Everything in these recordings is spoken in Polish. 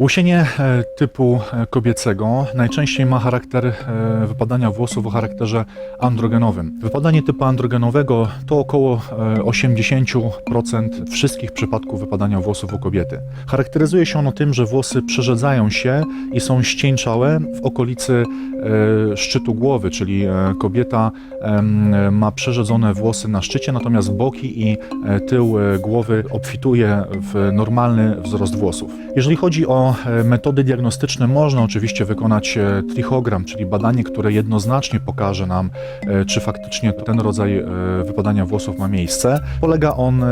Łusienie e, typu e, kobiecego najczęściej ma charakter e, wypadania włosów o charakterze androgenowym. Wypadanie typu androgenowego to około e, 80% wszystkich przypadków wypadania włosów u kobiety. Charakteryzuje się ono tym, że włosy przerzedzają się i są ścieńczałe w okolicy szczytu głowy, czyli kobieta ma przerzedzone włosy na szczycie, natomiast boki i tył głowy obfituje w normalny wzrost włosów. Jeżeli chodzi o e, metody diagnostyczne, można oczywiście wykonać e, trichogram, czyli badanie, które jednoznacznie pokaże nam, e, czy faktycznie ten rodzaj wypadania włosów ma miejsce. Polega on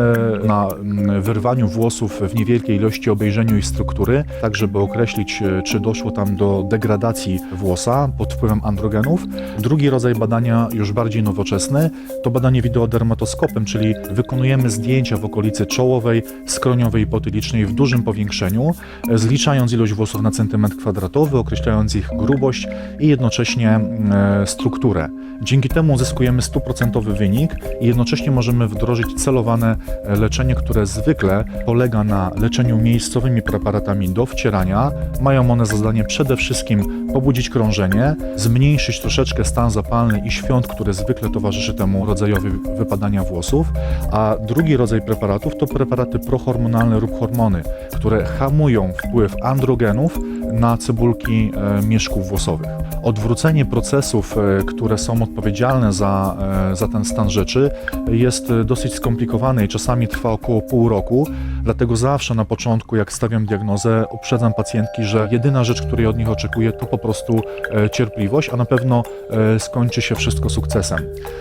na mm, wyrwaniu włosów w niewielkiej ilości, obejrzeniu ich struktury, tak żeby określić, czy doszło tam do degradacji włosa pod wpływem androgenów. Drugi rodzaj badania, już bardziej nowoczesny, to badanie wideodermatoskopem, czyli wykonujemy zdjęcia w okolicy czołowej, skroniowej i potylicznej w dużym powiększeniu, e, zliczając ilość włosów na centymetr kwadratowy, określając ich grubość i jednocześnie e, strukturę. Dzięki temu uzyskujemy stuprocentowy wynik i jednocześnie możemy wdrożyć celowane e, leczenie, które zwykle polega na leczeniu miejscowymi preparatami do wcierania. Mają one za zadanie przede wszystkim pobudzić krążenie, zmniejszyć troszeczkę stan zapalny i świąt, które zwykle towarzyszy temu rodzajowi wypadania włosów, a drugi rodzaj preparatów to preparaty prohormonalne lub hormony, które hamują wpływ androgenów na cebulki e, mieszków włosowych. Odwrócenie procesów, e, które są odpowiedzialne za, e, za ten stan rzeczy, jest dosyć skomplikowane i czasami trwa około pół roku. Dlatego zawsze na początku, jak stawiam diagnozę, uprzedzam pacjentki, że jedyna rzecz, której od nich oczekuję, to po prostu e, cierpliwość, a na pewno e, skończy się wszystko sukcesem.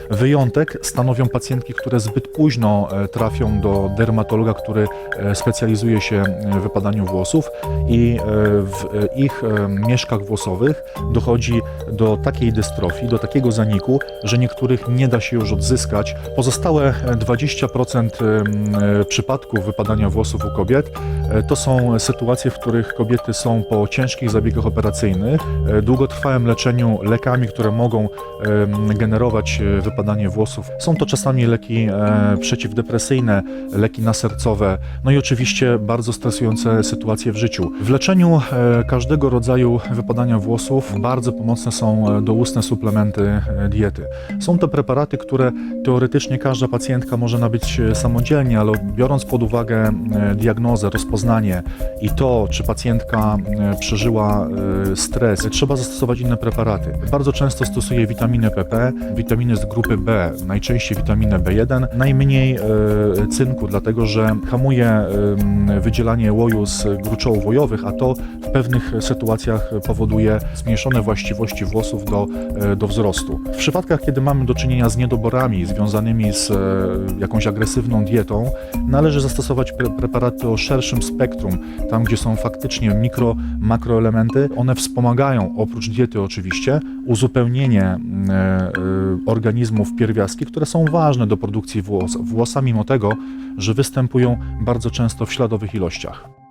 Wyjątek stanowią pacjentki, które zbyt późno e, trafią do dermatologa, który specjalizuje się w wypadaniu włosów i w ich mieszkach włosowych dochodzi do takiej dystrofii, do takiego zaniku, że niektórych nie da się już odzyskać. Pozostałe e, 20% em, e, przypadków wypadania włosów u kobiet to są sytuacje, w których kobiety są po ciężkich zabiegach operacyjnych, e, długotrwałym leczeniu lekami, które mogą generować e, wypadanie włosów. Są to czasami leki e, przeciwdepresyjne, leki nasercowe, no i oczywiście bardzo stresujące sytuacje w życiu. W leczeniu e, każdego rodzaju wypadania włosów bardzo pomocne są e, doustne suplementy e, diety. Są to preparaty, które teoretycznie każda pacjentka może nabyć e, samodzielnie, ale biorąc pod uwagę e, diagnozę, rozpoznanie i to, czy pacjentka e, przeżyła e, stres, trzeba zastosować inne preparaty. Bardzo często stosuję witaminę PP, witaminy z grupy B, najczęściej witaminę B1, najmniej e, cynku, dlatego że hamuje wydzielanie łoju z gruczołów wojowych, a to w pewnych sytuacjach powoduje zmniejszone właściwości włosów do, do wzrostu. W przypadkach, kiedy mamy do czynienia z niedoborami związanymi z jakąś agresywną dietą, należy zastosować pre preparaty o szerszym spektrum, tam gdzie są faktycznie mikro, makroelementy. One wspomagają, oprócz diety oczywiście, uzupełnienie mm, e, organizmów pierwiastkich, które są ważne do produkcji włos, włosa, mimo tego, że występują bardzo często w śladowych ilościach.